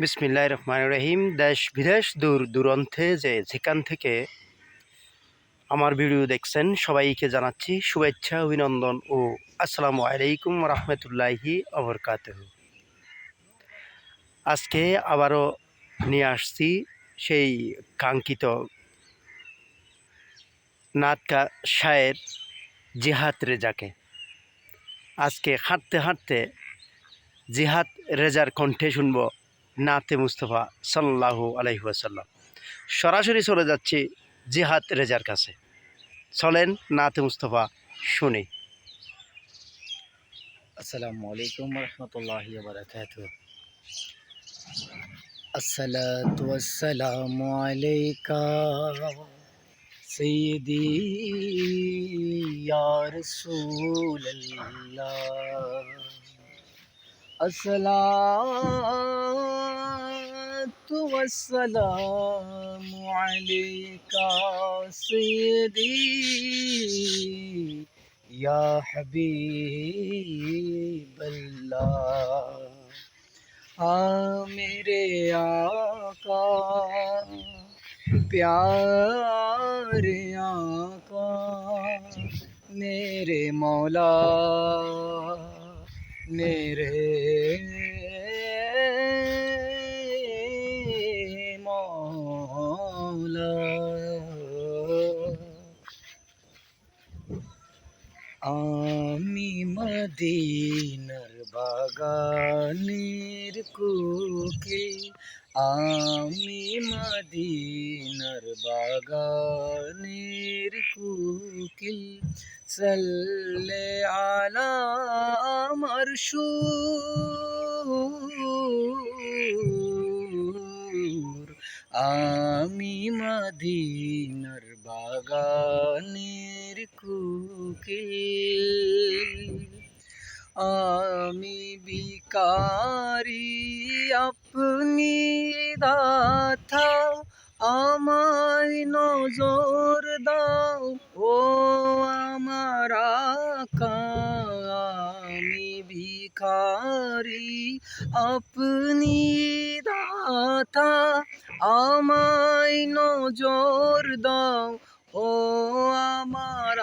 বিসমিল্লাহ রহমান রহিম দেশ বিদেশ দূর দূরান্তে যে যেখান থেকে আমার ভিডিও দেখছেন, সবাইকে জানাচ্ছি শুভেচ্ছা, অভিনন্দন ও আসসালামু আলাইকুম রহমতুল্লাহি অবরকাত আজকে আবারও নিয়ে আসছি সেই কাঙ্ক্ষিত নাতকা শায়ের জিহাদ রেজাকে। আজকে হাঁটতে হাঁটতে জিহাদ রেজার কণ্ঠে শুনব নাতে মুস্তফা সাল্লাহু আলহিহাসাল্লাম সরাসরি চলে যাচ্ছি জিহাদ রেজার কাছে। চলেন নাতে মুস্তফা শুনি। আসসালামু আলাইকুম রহমতুল্লাহি বারাকাত আসসালাতু ওয়াসসালামু আলাইকা রাসূলুল্লাহ। الصلاة والسلام عليك سيدي يا حبيب الله. آ میرے آقا پیار آقا میرے مولا স্বপ্নের হে মৌলা আমি মদিনার বাগানের কুকিল আমি মদিনার বাগানের কুকে সাল্লে আলা আমার আমি মদিনার বাগানের কুকে আমি বিকারি আপনি দাথা আমায় নজর দাও, ও আমার আমি ভিখারি। আপনি দাতা, আমায় নজর দাও, ও আমার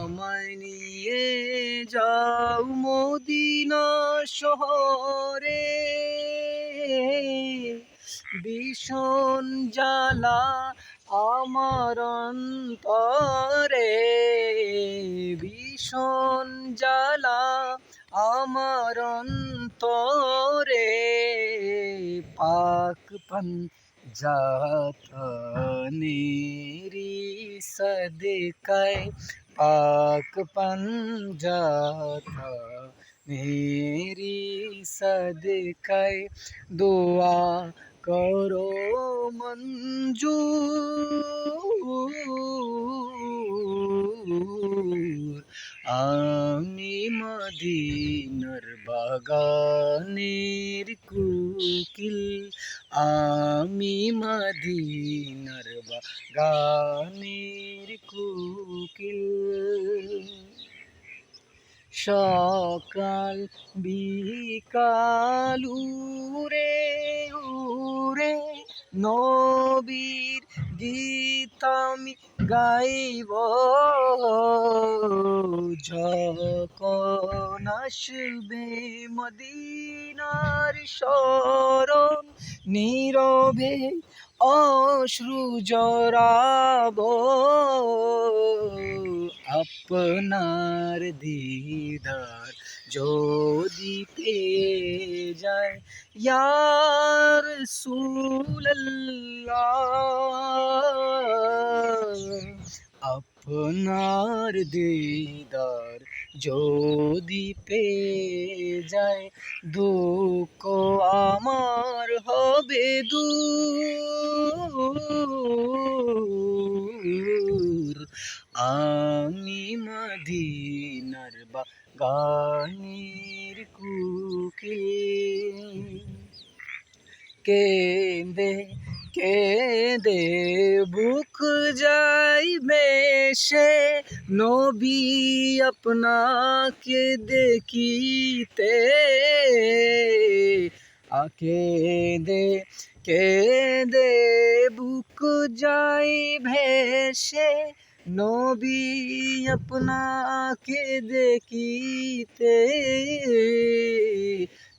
আমায় নিয়ে যাও মদিনা শহরে ভীষণ জ্বালা আমার অন্তরে, ভীষণ জ্বালা আমার অন্তরে, পাক পন জাতনেরি সদকায়, পাক পন জাতা মেরি সদকায়, দোয়া করো মঞ্জুর। আমি মদিনার বাগানের কুকিল। আমি মদিনার বাগানের কুকিল। সকাল বিকাল উরে নবীর গীত আমি গাইব। যখন আসবে মদিনার শরণ, নীরবে অশ্রু জরাব আপনার দিদার যদি পেয়ে যায় ইয়ার আপনার দিদার যদি পেয়ে যায় দুঃখ আমার হবে দূর আমি মদিনার বাগানের কুকে। কেঁদে কেঁদে বুক যাই বেশে নবী আপনাকে দেখিতে। কেঁদে কেঁদে বুক যাই ভেসে নবী আপনাকে দেখিতে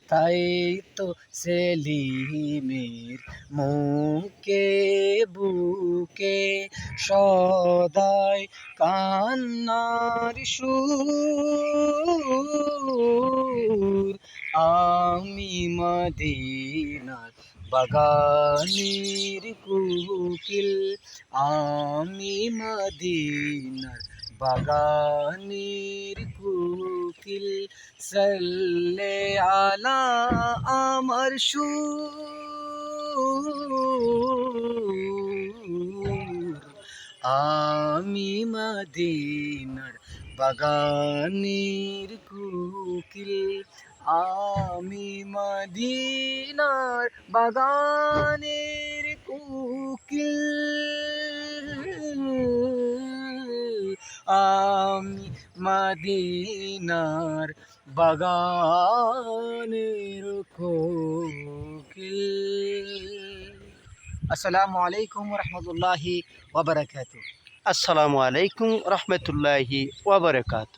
তাই তো সেলিমের মুখে বুকে সদাই কান্নার সুর। আমি মদিনার বাগানের কুকিল আমি মদিনার বাগানের কুকিল। সাল্লে আলা আমার সুর আমি মদিনার বাগানের কুকিল। আমি মদিনার বাগানের কুকিল আমি মদিনার বাগানের কোকিল আসসালামু আলাইকুম রহমতুল্লাহি ওবরাকাতু আসসালামু আলাইকুম রহমতুল্লাহি ওবরকাত